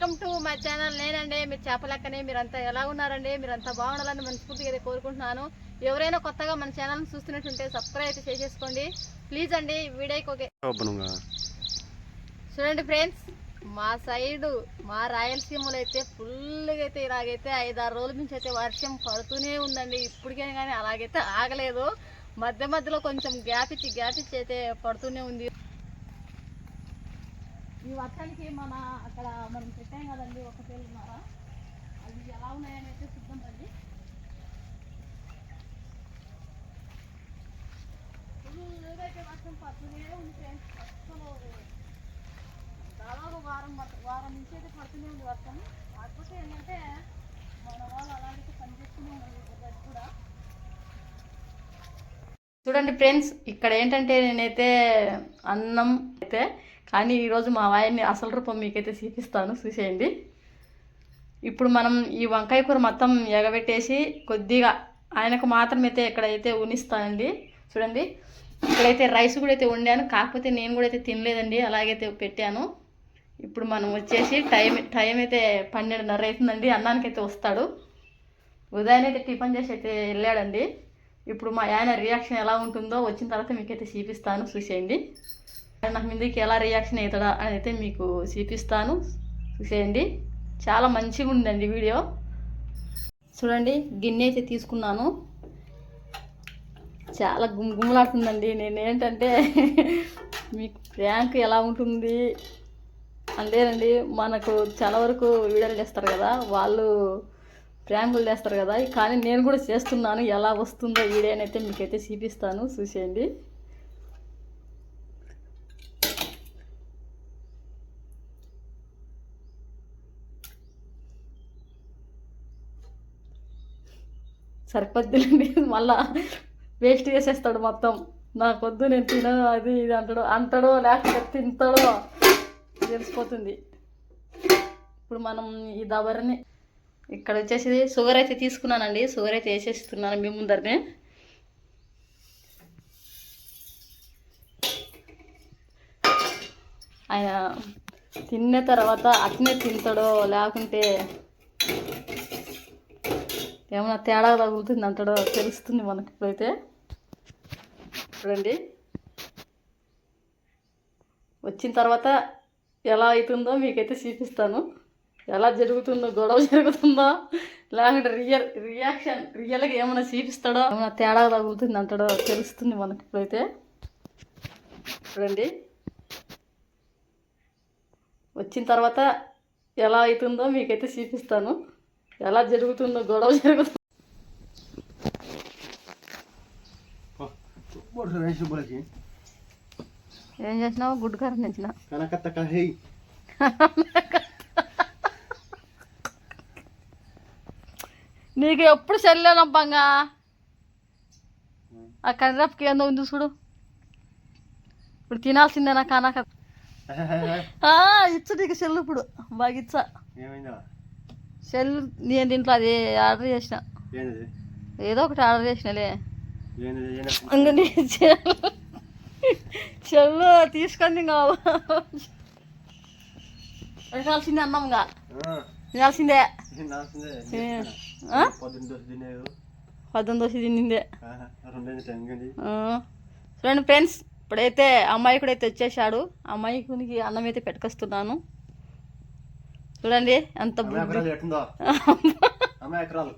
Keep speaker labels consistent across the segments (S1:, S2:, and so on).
S1: Welcome to my channel నేనండి మీరు చేపలెక్కనే మీరంతా ఎలా ఉన్నారండి? మీరంతా బాగుండాలని మనస్ఫూర్తిగా అయితే కోరుకుంటున్నాను. ఎవరైనా కొత్తగా మన ఛానల్ చూస్తున్నట్టుంటే సబ్స్క్రైబ్ అయితే చేసేసుకోండి. ప్లీజ్ అండి వీడియోకి ఓకే చూడండి ఫ్రెండ్స్ మా సైడు మా రాయలసీమలో అయితే ఫుల్గా అయితే ఇలాగైతే ఐదారు రోజుల నుంచి అయితే వర్షం పడుతూనే ఉందండి. ఇప్పటికైనా కానీ అలాగైతే ఆగలేదు. మధ్య మధ్యలో కొంచెం గ్యాప్ ఇచ్చి గ్యాప్ ఇచ్చి అయితే పడుతూనే ఉంది. ఈ వర్షానికి మన అక్కడ మనం పెట్టాం కదండి ఒక పేలున్నారా అది ఎలా ఉన్నాయని అయితే చూద్దాం రండి. ఫుల్గా అయితే వర్షం పడుతూనే ఉంది ఫ్రెండ్స్ అస్సలు దాదాపు వారం వారం నుంచి అయితే పడుతూనే ఉంది వర్షం. కాకపోతే ఏంటంటే మన వాళ్ళు అలాంటి పని చేస్తూనే ఉన్నారు కూడా. చూడండి ఫ్రెండ్స్ ఇక్కడ ఏంటంటే నేనైతే అన్నం అయితే కానీ ఈరోజు మా వాయిని అసలు రూపం మీకైతే చూపిస్తాను చూసేయండి. ఇప్పుడు మనం ఈ వంకాయ కూర మొత్తం ఎగబెట్టేసి కొద్దిగా ఆయనకు మాత్రమైతే ఇక్కడైతే ఉనిస్తానండి. చూడండి ఇక్కడైతే రైస్ కూడా అయితే వండాను కాకపోతే నేను కూడా అయితే తినలేదండి అలాగైతే పెట్టాను. ఇప్పుడు మనం వచ్చేసి టైం టైం అయితే పన్నెండున్నర అవుతుందండి అన్నానికి అయితే వస్తాడు. ఉదయం అయితే టిఫిన్ చేసి అయితే వెళ్ళాడండి. ఇప్పుడు మా ఆయన రియాక్షన్ ఎలా ఉంటుందో వచ్చిన తర్వాత మీకైతే చూపిస్తాను చూసేయండి. నాకు ముందుకి ఎలా రియాక్షన్ అవుతాడా అని అయితే మీకు చూపిస్తాను. చూసేయండి. చాలా మంచిగా ఉందండి వీడియో. చూడండి గిన్నె అయితే తీసుకున్నాను. చాలా గుమ్గుమలాడుతుందండి నేనేంటంటే నేను ఏంటంటే మీకు ర్యాంక్ ఎలా ఉంటుంది అంతేనండి మనకు చాలా వరకు వీడియోలు చేస్తారు కదా వాళ్ళు ప్రాంకులు చేస్తారు కదా. కానీ నేను కూడా చేస్తున్నాను ఎలా వస్తుందో వీడియో అయితే మీకైతే చూపిస్తాను. చూసేయండి. సరిపోద్దులండి మళ్ళా వేస్ట్ చేసేస్తాడు మొత్తం. నాకొద్దు నేను తినను అది ఇది అంటాడు. అంటాడో లేకపోతే తింటాడో తెలిసిపోతుంది. ఇప్పుడు మనం ఈ దబరని ఇక్కడ వచ్చేసి షుగర్ అయితే తీసుకున్నానండి. షుగర్ అయితే వేసేస్తున్నాను మీ ముందరనే. ఆయన తిన్న తర్వాత అట్నే తింటాడో లేకుంటే ఏమైనా తేడా తగులుతుంది అంటాడో తెలుస్తుంది మనకి ఇప్పుడైతే. చూడండి. వచ్చిన తర్వాత ఎలా అవుతుందో మీకైతే చూపిస్తాను. ఎలా జరుగుతుందో గొడవ జరుగుతుందో లేకుంటే రియల్ రియాక్షన్ రియల్గా ఏమైనా చూపిస్తాడో ఏమైనా తేడా తగులుతుంది అంటాడో తెలుస్తుంది మనకి ఇప్పుడైతే. చూడండి. వచ్చిన తర్వాత ఎలా అవుతుందో మీకైతే చూపిస్తాను. ఎలా జరుగుతుందో గొడవ జరుగుతుంది ఏం చేసినావు గుడ్డు కారం తెచ్చిన? నీకు ఎప్పుడు చెల్లెనబ్బంగా ఆ కర్రపకి ఏందో ఉంది చూడు. ఇప్పుడు తినాల్సిందేనా కానాక ఇచ్చు నీకు చెల్లు ఇప్పుడు. బాగా ఇచ్చా. సెల్లు నేను దీంట్లో అది ఆర్డర్ చేసిన.
S2: ఏంది
S1: ఒకటి ఆర్డర్ చేసినలే. చెల్లు. తీసుకొని ఇంకా తినాల్సిందే అన్నంగా. తినాల్సిందే?
S2: పొద్దున్న దోశ
S1: పద్దెనిమిది దోశ ఆ, చూడండి ఫ్రెండ్స్ ఇప్పుడైతే అమ్మాయి కూడా అయితే వచ్చేసాడు అమ్మాయికి అన్నం అయితే పెట్టుకొస్తున్నాను. చూడండి
S2: ఎకరాలు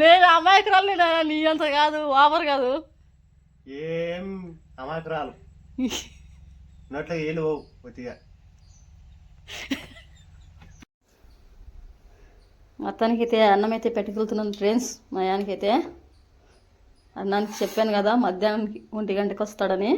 S1: నేను అమ్మాయికి రాలేదు నీ అంత కాదు ఓవర్ కాదు.
S2: ఏం అమ్మాయి ఎకరాలు. నోట్లో పోవు కొద్దిగా.
S1: మొత్తానికి అయితే అన్నం అయితే పెట్టుకెళ్తున్నాను ఫ్రెండ్స్ మా ఆయనకైతే అన్నానికి చెప్పాను కదా మధ్యాహ్నానికి ఒంటి గంటకి వస్తాడని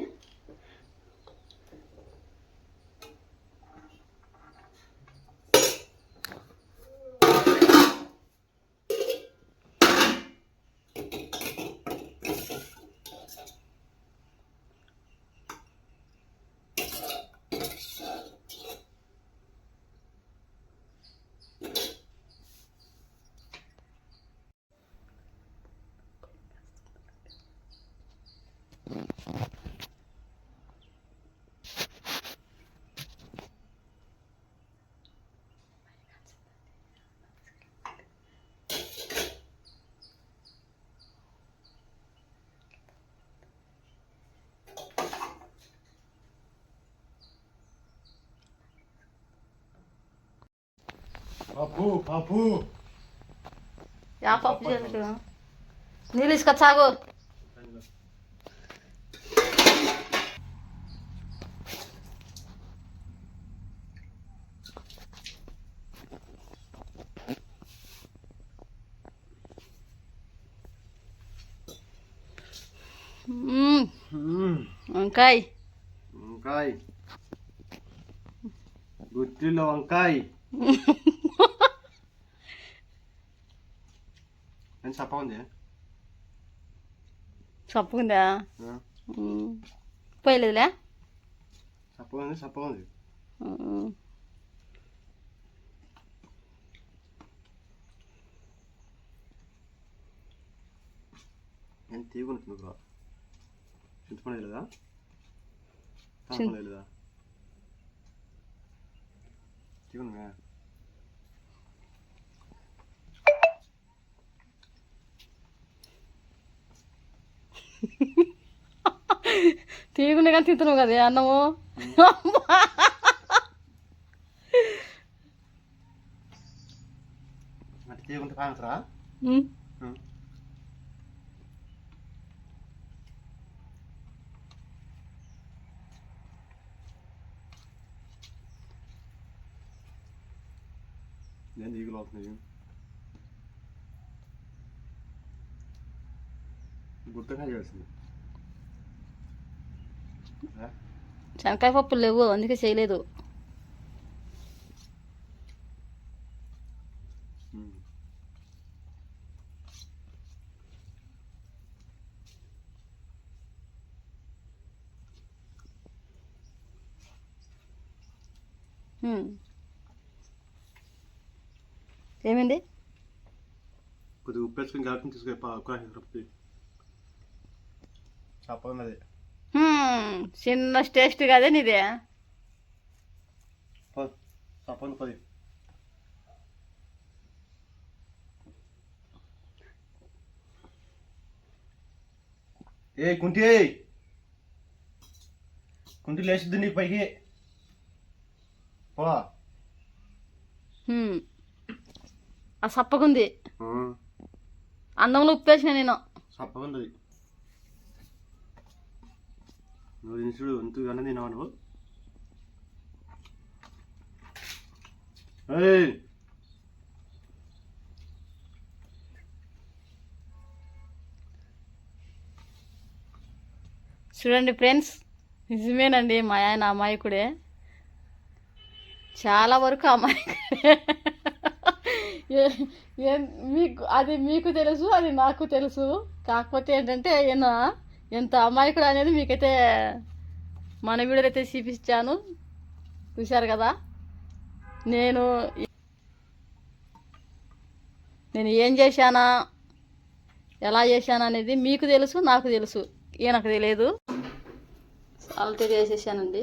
S2: పప్పు పప్పు
S1: యా పప్పు చేయలేదు నీళ్ళు తీసుకొచ్చాగు మ్మ్.
S2: మ్మ్.
S1: వంకాయ
S2: వంకాయ గుత్తిలో వంకాయ చెప్ప ఉంది
S1: చప్పుకుందా
S2: ఆ,
S1: మ్మ్. పోయలేదులే?
S2: చెప్ప ఉంది చెప్ప ఉంది. నేను తీగుంది మీకు చింతపండు లేదా చింతపండు తీగుంది
S1: తీయకుండా కానీ తింటున్నావు కదా అన్నము.
S2: నేను ఈగలు అవుతున్నాయి గుర్తుగా చేయాల్సింది. ఆ?
S1: శనక్కాయ పప్పులు లేవు అందుకే చేయలేదు. ఏమైంది
S2: కొద్దిగా ఉప్పు వేసుకుని కలిపి తీసుకుని కూర రప్పి చెప్పన్నది
S1: మ్మ్. చిన్న టేస్ట్ కదే నీదే.
S2: పది ఏ కుంటి కుంటి లేచిద్ది నీకు పైకి. పో.
S1: ఆ సప్పకుంది అన్నంలో ఉప్పు వేసిన నేను.
S2: చెప్పన్నది నువ్వు తినుడు ఎంత అన్న నువ్వు?
S1: చూడండి ఫ్రెండ్స్ నిజమేనండి మా ఆయన అమాయకుడే. చాలా వరకు అమాయకుడే. మీకు అది మీకు తెలుసు అది నాకు తెలుసు. కాకపోతే ఏంటంటే ఆయన ఎంత అమాయకుడు అనేది మీకైతే మన వీడియోలో అయితే చూపించాను. చూశారు కదా? నేను నేను ఏం చేశానా? ఎలా చేశానా అనేది మీకు తెలుసు నాకు తెలుసు. ఈయనకు తెలియదు. సాల్ట్
S2: చేసేసానండి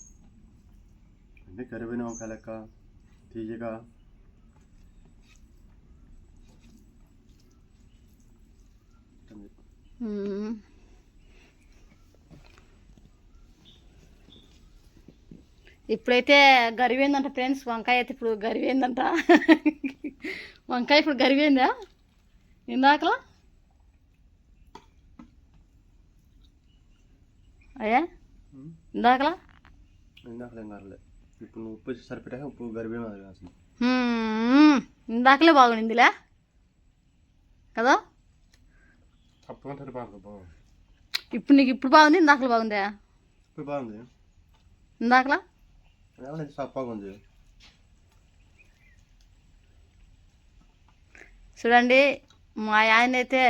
S2: అంటే కరివేపాకు లెక్క తీయగా.
S1: ఇప్పుడైతే గరివేందంట ఫ్రెండ్స్ వంకాయ అయితే ఇప్పుడు గరివేందంట. వంకాయ ఇప్పుడు గరివేందా? ఇందాకలా? అయ్యా? ఇందాకలా?
S2: ఇందాకలే ఇప్పుడు నువ్వు ఉప్పు ఉప్పు గరిబే
S1: హ్మ్, ఇందాకలే బాగుండిందిలే. కదా? ఇప్పుడు నీకు ఇప్పుడు బాగుంది ఇందాకలు బాగుందా?
S2: ఇప్పుడు బాగుంది.
S1: ఇందాకలా? చూడండి మా ఆయన అయితే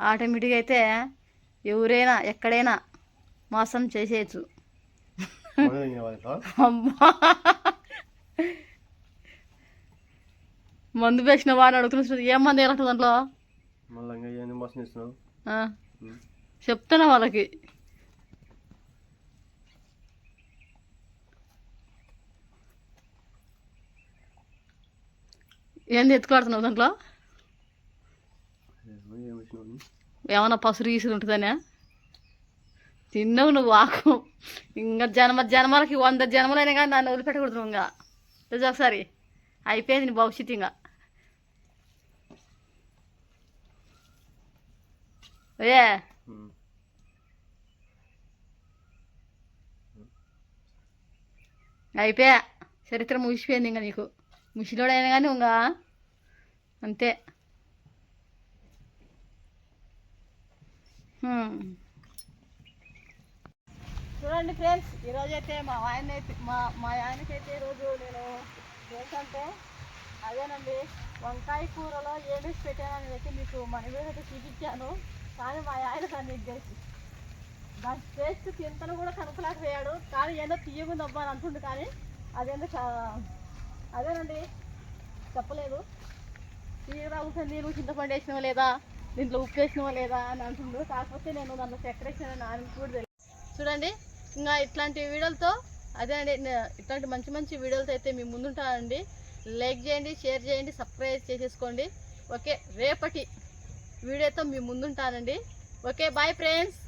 S1: ఆటోమేటిక్గా అయితే ఎవరైనా ఎక్కడైనా మోసం చేసేయచ్చు. అమ్మా. మందు వేసిన వాడిని అడుగుతున్నా ఏం మంది వేయాలంట దాంట్లో? చెప్తున్నా వాళ్ళకి? ఏంది ఎత్తుకోడుతున్నావు దాంట్లో?
S2: ఏమో ఏం వేసినావు
S1: ఏమన్నా పసురు గీసురు ఉంటుందనే? తిన్నావు నువ్వు ఆకు. ఇంకా జన్మ జన్మలకి వంద జన్మలైనా కానీ దాన్ని వదిలిపెట్టకూడదు ఇంకా. తెలుసా ఒకసారి? అయిపోయింది నీ భవిష్యత్తు ఇంకా. ఏ. అయిపోయా? చరిత్ర ముగిసిపోయింది ఇంకా నీకు. ముసిలోడైనా కానీ ఇంకా అంతే. హ్మ్. చూడండి ఫ్రెండ్స్ ఈరోజు అయితే మా ఆయన అయితే మా మా ఆయనకైతే ఈరోజు నేను ఏంటంటే అదేనండి వంకాయ కూరలో ఏమేసి పెట్టానని అయితే మీకు మన మీద అయితే చూపించాను. కానీ మా ఆయన దాన్ని చేసి దాని టేస్ట్ తింతను కూడా కనుకలేకపోయాడు కానీ ఏదో తీయగుంది అని అంటుండు కానీ అదేందో అదేనండి చెప్పలేదు. తీయగా ఉంటుంది చింతపండు వేసినవా లేదా? దీంట్లో ఉప్పు వేసినవా లేదా అని అంటుండు. కాకపోతే నేను దాంట్లో చక్కెర వేసిన ఆయన కూడా చూడండి ఇంకా ఇట్లాంటి వీడియోలతో అదే అండి ఇట్లాంటి మంచి మంచి వీడియోలతో అయితే మీ ముందుంటానండి. లైక్ చేయండి షేర్ చేయండి సబ్స్క్రైబ్ చేసేసుకోండి. ఓకే రేపటి వీడియోతో మీ ముందుంటానండి. Okay bye friends